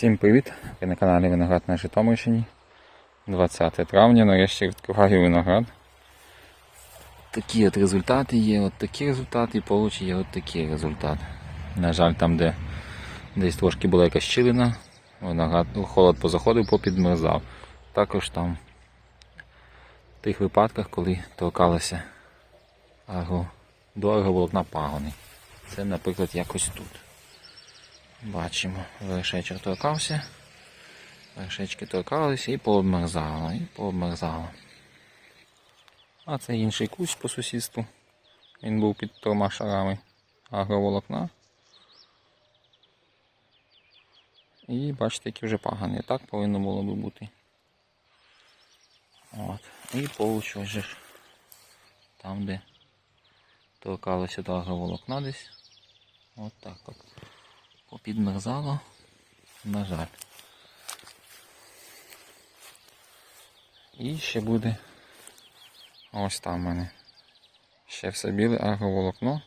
Всім привіт! Ви на каналі Виноград на Житомирщині. 20 травня нарешті відкриваю виноград. Такі от результати є, от такі результати, і поруч є от такий результат. На жаль, там, де десь трошки була якась щілина, виноград, ну, холод позаходив, попідмерзав. Також там в тих випадках, коли торкалося агро, до агроволокна пагони. Це, наприклад, якось тут. Бачимо, вершечок торкався. Вершечки торкалися і пообмерзало, і пообмерзало. А це інший кущ по сусідству. Він був під трьома шарами агроволокна. І бачите, які вже пагани. Так повинно було би бути. От. І поруч ось же там, де торкалося до агроволокна десь. От так от попідмерзало, на жаль. І ще буде ось там в мене. Ще все біле агроволокно.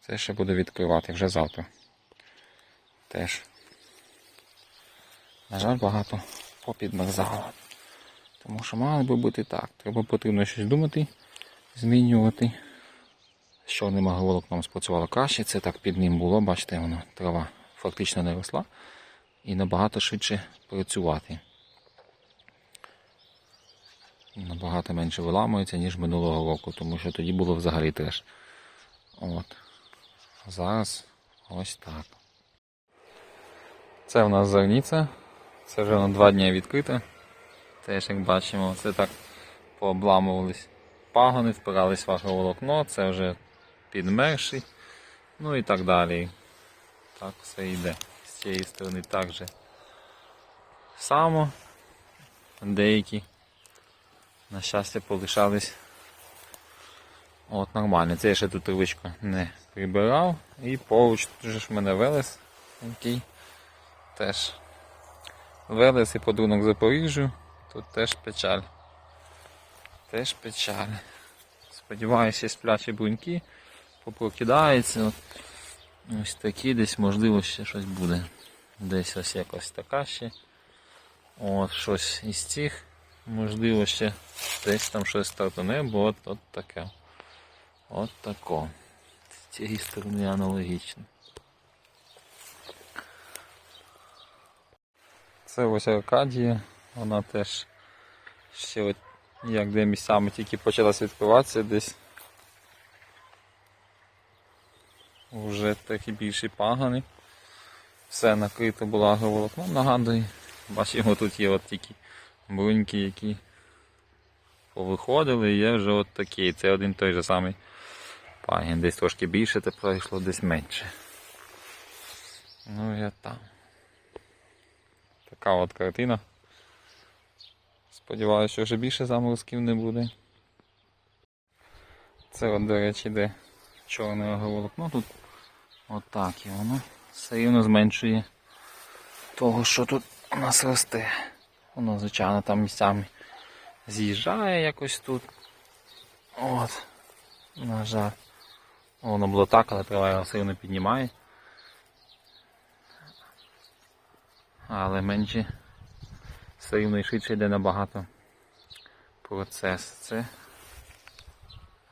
Це ще буду відкривати вже завтра. Теж. На жаль, багато попідмерзало. Тому що мало би бути так. Треба потрібно щось думати, змінювати. З чорним агроволокном спрацювало краще. Це так під ним було, бачите, воно трава фактично не росла. І набагато швидше працювати. Набагато менше виламується, ніж минулого року, тому що тоді було взагалі треш. От. Зараз ось так. Це в нас зерніця. Це вже на два дні відкрите. Теж, як бачимо, це так пообламувались пагони, впирались в агроволокно, це вже підмерший, ну і так далі. Так все йде. З цієї сторони так же само. Деякі, на щастя, полишались. От нормально. Це я ще тут травичку не прибирав. І поруч тут же ж в мене велес, який теж велес і подарунок Запоріжжю. Тут теж печаль. Теж печаль. Сподіваюся, сплячі бруньки попрокидаються. От. Ось такі десь, можливо, ще щось буде. Десь ось якось така ще. От щось із цих. Можливо, ще десь там щось стартане, бо от, от таке. От тако. З цієї сторони аналогічно. Це ось Аркадія. Вона теж ще от як де місцями тільки почалася відкриватися десь. Вже такі більші пагани. Все накрито було агроволокном, нагадую. Бачимо, тут є от тільки бруньки, які повиходили, і є вже от такі. Це один той же самий пагін. Десь трошки більше, та пройшло десь менше. Ну я там. Така от картина. Сподіваюся, що вже більше заморозків не буде. Це от, до речі, де чорне агроволокно тут. Отак і воно все рівно зменшує того, що тут у нас росте. Воно, звичайно, там місцями з'їжджає якось тут. От. На жаль. Воно було так, але трава все рівно піднімає. Але менше все рівно і швидше йде набагато процес. Це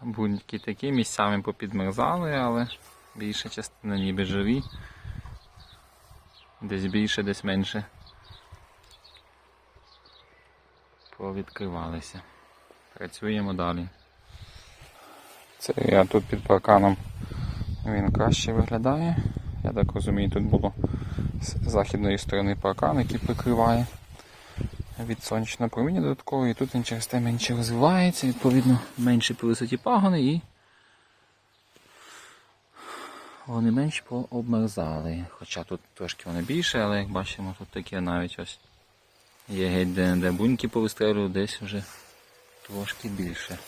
будь-які такі місцями попідмерзали, але більша частина ніби живі. Десь більше, десь менше. Повідкривалися. Працюємо далі. Це я тут під парканом він краще виглядає. Я так розумію, тут було з західної сторони паркан, який прикриває від сонячного проміння додатково, і тут він через те менше розвивається, відповідно менше по висоті пагони і вони менш пообмерзали. Хоча тут трошки вони більше, але як бачимо, тут такі навіть ось є геть де, де буньки повистрелювали, десь вже трошки більше.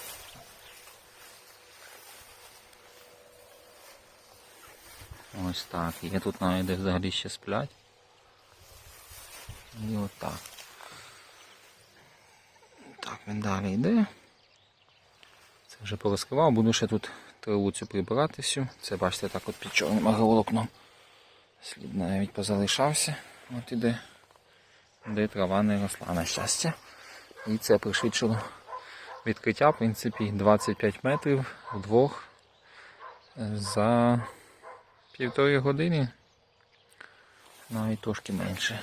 Ось так. Є тут навіть де взагалі ще сплять. І отак. Так, він далі йде. Це вже порозкривав, буду ще тут траву цю прибирати всю. Це бачите так от під чорним агроволокном Слід навіть позалишався. От іде, де трава не росла на щастя. І це пришвидшило відкриття, в принципі, 25 метрів вдвох е, за півтори години. Навіть трошки менше.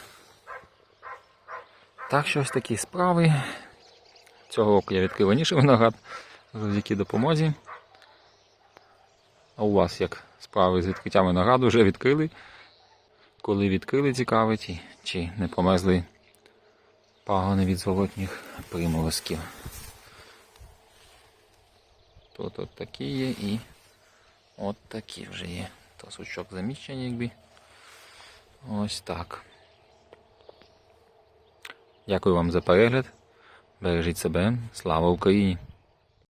Так що ось такі справи. Цього року я відкрив раніше виноград завдяки допомозі. А у вас як справи з відкриттям винограду вже відкрили? Коли відкрили цікавить, чи не померзли пагони від зворотніх приморозків. Тут от такі є і от такі вже є. То сучок заміщений, якби. Ось так. Дякую вам за перегляд. Бережіть себе. Слава Україні!